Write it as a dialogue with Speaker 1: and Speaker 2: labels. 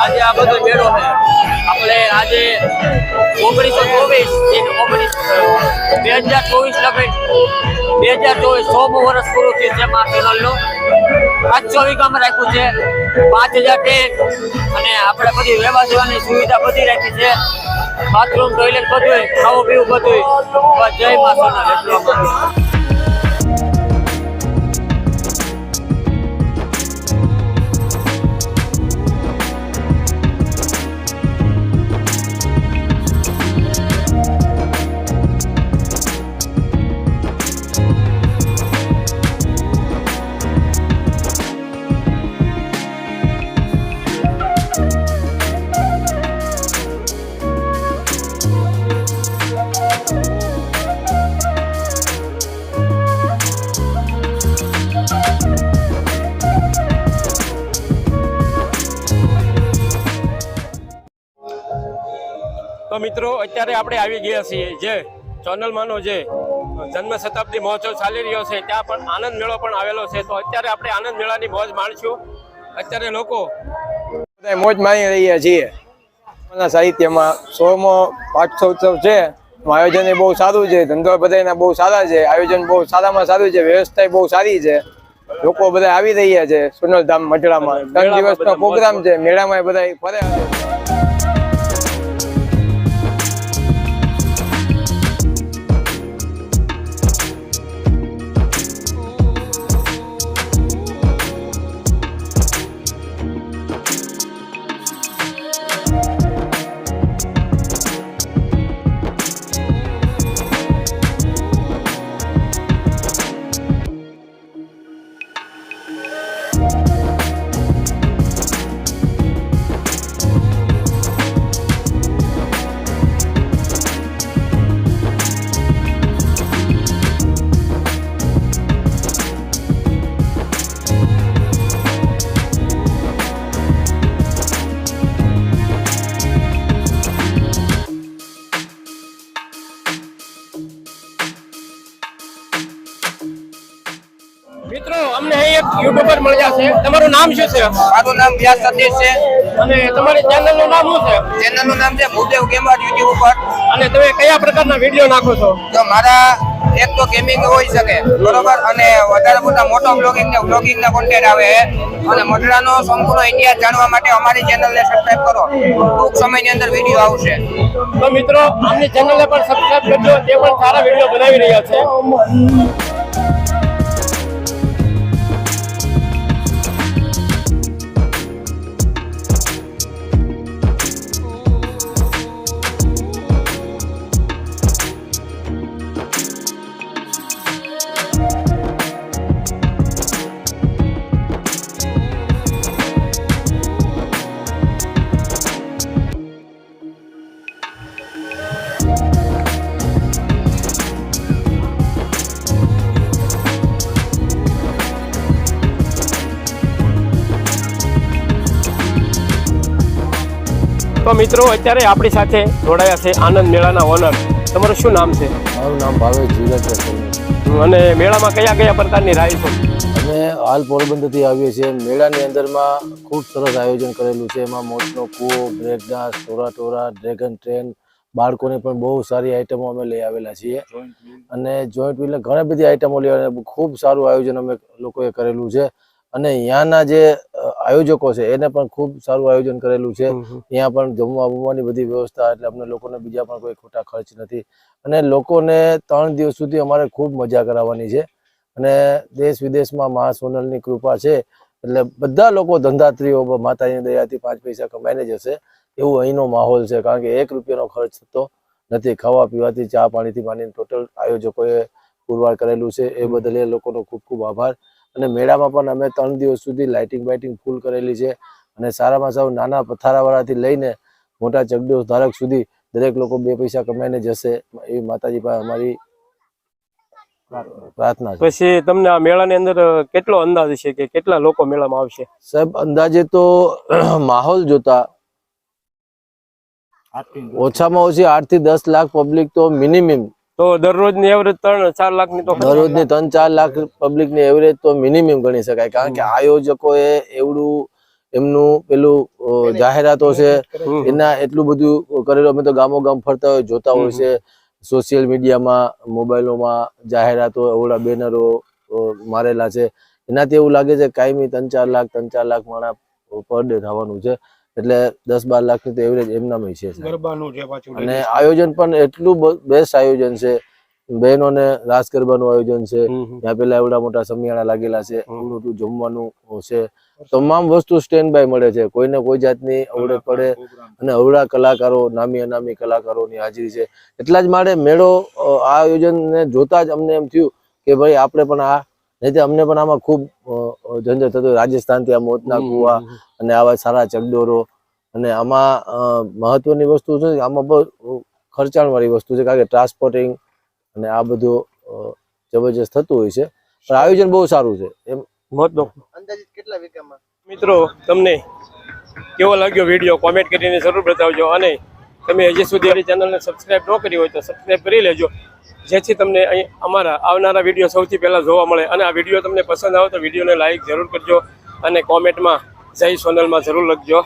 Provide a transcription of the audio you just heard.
Speaker 1: આજે આ બધો મેળો છે. આપણે આજે ઓગણીસો ચોવીસ બે હજાર ચોવીસ લગી બે હજાર ચોવીસ સોમું વર્ષ પૂરું થયું છે મા સોનલનું. પાંચસો વીઘામાં રાખ્યું છે. પાંચ હજાર ટેન્ક અને આપણે બધી રહેવા જવાની સુવિધા બધી રાખી છે. બાથરૂમ ટોયલેટ બધું ખાવું પીવું બધું જય મા સોનલ, એટલું
Speaker 2: મિત્રો અત્યારે આપણે આવી ગયા છીએ જે ચોનલમાંનો જે જન્મ શતાબ્દી મહોત્સવ ચાલી રહ્યો છે ત્યાં પણ આનંદ મેળો પણ આવેલો છે. તો અત્યારે આપણે આનંદ મેળાની મોજ માણશું. અત્યારે લોકો
Speaker 3: બધા મોજ માણી રહ્યા છીએ. સાહિત્યમાં સોમો પાઠોત્સવ છે. આયોજન એ બહુ સારું છે. ધંધો બધાના બહુ સારા છે. આયોજન બહુ સારામાં સારું છે. વ્યવસ્થા બહુ સારી છે. લોકો બધા આવી રહ્યા છે સોનલધામ મઢડામાં. ત્રણ દિવસનો પ્રોગ્રામ છે. મેળામાં બધા ફરે.
Speaker 2: મિત્રો અમને એક યુટ્યુબર મળ્યા છે. તમારું નામ શું છે?
Speaker 4: મારું નામ વ્યાસ સતીશ છે.
Speaker 2: અને તમારી ચેનલનું નામ શું છે?
Speaker 4: ચેનલનું નામ છે ભૂદેવ ગેમર યુટ્યુબ ઉપર.
Speaker 2: અને તમે કયા પ્રકારના વીડિયો નાખો છો?
Speaker 4: તો મારા એક તો ગેમિંગ હોઈ શકે બરોબર? અને વધારે પૂરતા મોટો બ્લોગિંગ ને બ્લોગિંગ ના કોન્ટેન્ટ આવે અને મઢડાનો સંપૂર્ણ ઇતિહાસ જાણવા માટે અમારી ચેનલને સબસ્ક્રાઇબ કરો. ટૂંક સમયની અંદર વીડિયો આવશે.
Speaker 2: તો મિત્રો આમની ચેનલને પણ સબસ્ક્રાઇબ કરજો. તે પણ સારા વીડિયો બનાવી રહ્યા છે. તો મિત્રો અત્યારે આપણી સાથે જોડાયા છે આનંદ મેળાના ઓનર. તમારું શું નામ છે?
Speaker 5: મારું નામ ભાવેશ જીગર છે.
Speaker 2: અને મેળામાં કયા કયા પ્રકારની છે?
Speaker 5: અમે હાલ પોરબંદરથી આવીએ છીએ. મેળાની અંદરમાં ખૂબ સરસ આયોજન કરેલું છે. એમાં મોટનો કૂવો બ્રેક ડાન્સ ટોરા ટોરા ડ્રેગન ટ્રેન બાળકોને પણ બહુ સારી આઈટમો અમે લઈ આવેલા છીએ. અને જોઈન્ટ વ્હીલને ઘણી બધી આઈટમો લઈ ખૂબ સારું આયોજન અમે લોકોએ કરેલું છે. અને અહીંયાના જે આયોજકો છે એને પણ ખૂબ સારું આયોજન કરેલું છે. અહીંયા પણ જમવા બમવાની બધી વ્યવસ્થા એટલે અમને લોકોને બીજા પણ કોઈ ખોટા ખર્ચ નથી. અને લોકોને ત્રણ દિવસ સુધી અમારે ખૂબ મજા કરાવવાની છે. અને દેશ વિદેશમાં મા સોનલની કૃપા છે એટલે બધા લોકો ધંધાત્રીઓ માતાની માતાજીની દયાથી પાંચ પૈસા કમાઈને જશે. એવું અહીંનો માહોલ છે કારણ કે એક રૂપિયાનો ખર્ચ થતો નથી. ખાવા પીવાથી ચા પાણીથી માંડીને ટોટલ આયોજકોએ પુરવાર કરેલું છે. એ બદલ એ લોકોનો ખૂબ ખૂબ આભાર. અને મેળામાં પણ અમે ત્રણ દિવસ સુધી લાઇટિંગ બાઇટિંગ ફૂલ કરેલી છે. અને સારામાં સારું નાના પથારાવાળાથી લઈને મોટા ચગડો ધારક સુધી દરેક લોકો બે પૈસા કમાઈને જશે એવી માતાજી પાસે અમારી પ્રાર્થના
Speaker 2: પછી તમને આ મેળાની અંદર કેટલો અંદાજ છે કે કેટલા લોકો મેળામાં આવશે?
Speaker 5: સાહેબ અંદાજે તો માહોલ જોતા ઓછામાં ઓછી આઠથી દસ લાખ પબ્લિક તો મિનિમમ
Speaker 2: તો દરરોજની એવરેજ ત્રણ ચાર લાખની તો
Speaker 5: દરરોજની ત્રણ ચાર લાખ પબ્લિકની એવરેજ તો મિનિમમ ગણી શકાય. કારણ કે આયોજકોએ એવડું એમનું પેલું જાહેરાતો છે એના એટલું બધું કરેલું. અમે તો ગામો ગામ ફરતા હોય જોતા હોય છે. સોશિયલ મીડિયામાં મોબાઈલોમાં જાહેરાતો એવડા બેનરો મારેલા છે. એનાથી એવું લાગે છે કાયમી ત્રણ ચાર લાખ ત્રણ ચાર લાખ માણા પર ડે થવાનું છે. એટલે દસ બાર લાખની તો એવરેજ એમનામાં છે
Speaker 6: ગરબાનું છે પાછું
Speaker 5: અને આયોજન પણ એટલું બેસ્ટ આયોજન છે. બહેનોને રાસ ગરબાનું આયોજન છે. ત્યાં પેલા એવડા મોટા સમિયાણા લાગેલા છે. મોટું જમવાનું છે. તમામ વસ્તુ સ્ટેન્ડ બાય મળે છે. કોઈને કોઈ જાતની અવડે પડે અને અવડા કલાકારો નામી અનામી કલાકારોની હાજરી છે. એટલા જ માટે મેળો આ આયોજનને જોતા જ અમને એમ થયું કે ભાઈ આપણે પણ આ નહીં અમને પણ આમાં ખૂબ ઝંઝટ થતો રાજસ્થાનથી આ મોતના કુવા અને આવા સારા ચકડોરો અને આમાં મહત્વની વસ્તુ છે આમાં બહુ ખર્ચાણવાળી વસ્તુ છે કારણ કે ટ્રાન્સપોર્ટિંગ અને આ બધું જબરજસ્ત થતું હોય છે. પણ આયોજન બહુ સારું છે. એમ
Speaker 2: મોતનો મિત્રો તમને કેવો લાગ્યો વીડિયો? કોમેન્ટ કરીને જરૂર બતાવજો. અને તમે હજી સુધી ચેનલને સબસ્ક્રાઈબ ન કરી હોય તો સબસ્ક્રાઇબ કરી લેજો. જેથી તમને અહીં અમારા આવનારા વીડિયો સૌથી પહેલાં જોવા મળે અને આ વીડિયો તમને પસંદ આવે તો વિડીયોને લાઇક જરૂર કરજો અને કોમેન્ટમાં જય સોનલમાં જરૂર લખજો.